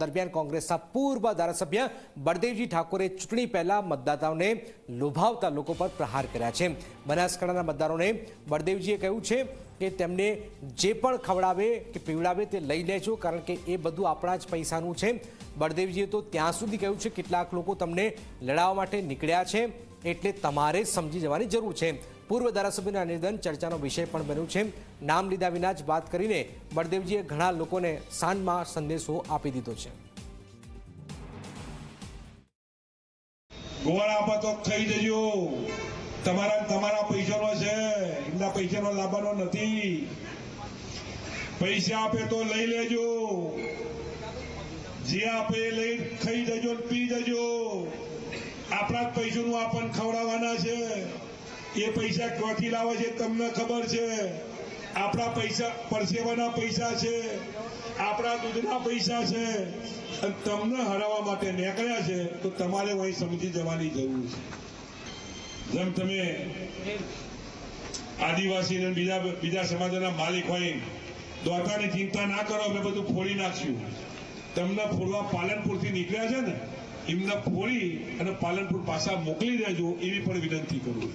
દરમિયાન કોંગ્રેસના પૂર્વ ધારાસભ્ય બળદેવજી ઠાકોરે ચૂંટણી પહેલા મતદાતાઓને લોભાવતા લોકો પર પ્રહાર કર્યા છે. બનાસકાંઠાના મતદારોને બળદેવજીએ કહ્યું છે કે તેમને જે પણ ખવડાવે કે પીવડાવે તે લઈ લેજો, કારણ કે એ બધું આપણા જ પૈસાનું છે. બળદેવજીએ તો ત્યાં સુધી કહ્યું છે, કેટલાક લોકો તમને લડાવવા માટે નીકળ્યા છે. એટલે તમારે સમજી જવાની જરૂર છે. પૂર્વ ધારાસભ્યના નિવેદન, ચર્ચાનો વિષય પણ બન્યું છે. નામ લીધા વિના જ વાત કરીને બળદેવજીએ ઘણા લોકોને સાંજમાં સંદેશો આપી દીધો છે. તમારા તમારા પૈસાનો છે. એમના પૈસાનો લાવવાનો નથી. પૈસા આપે તો લઈ લેજો. જે આપે લઈ ખાઈ જજો પી જજો. આપણા જ પૈસાનું આપણને ખવડાવવાના છે. એ પૈસા ક્યાંથી લાવે છે તમને ખબર છે. આપણા પૈસા, પરસેવાના પૈસા છે. આપણા દૂધના પૈસા છે. અને તમને હરાવવા માટે નીકળ્યા છે, તો તમારે વહી સમજી જવાની જરૂર છે. જેમ તમે આદિવાસી અને બીજા બીજા સમાજના માલિક હોય દોતાની ચિંતા ના કરો, અમે બધું ફોડી નાખ્યું તમને ફોડવા પાલનપુરથી નીકળ્યા છે ને? એમને ફોડી અને પાલનપુર પાછા મોકલી દેજો એવી પણ વિનંતી કરું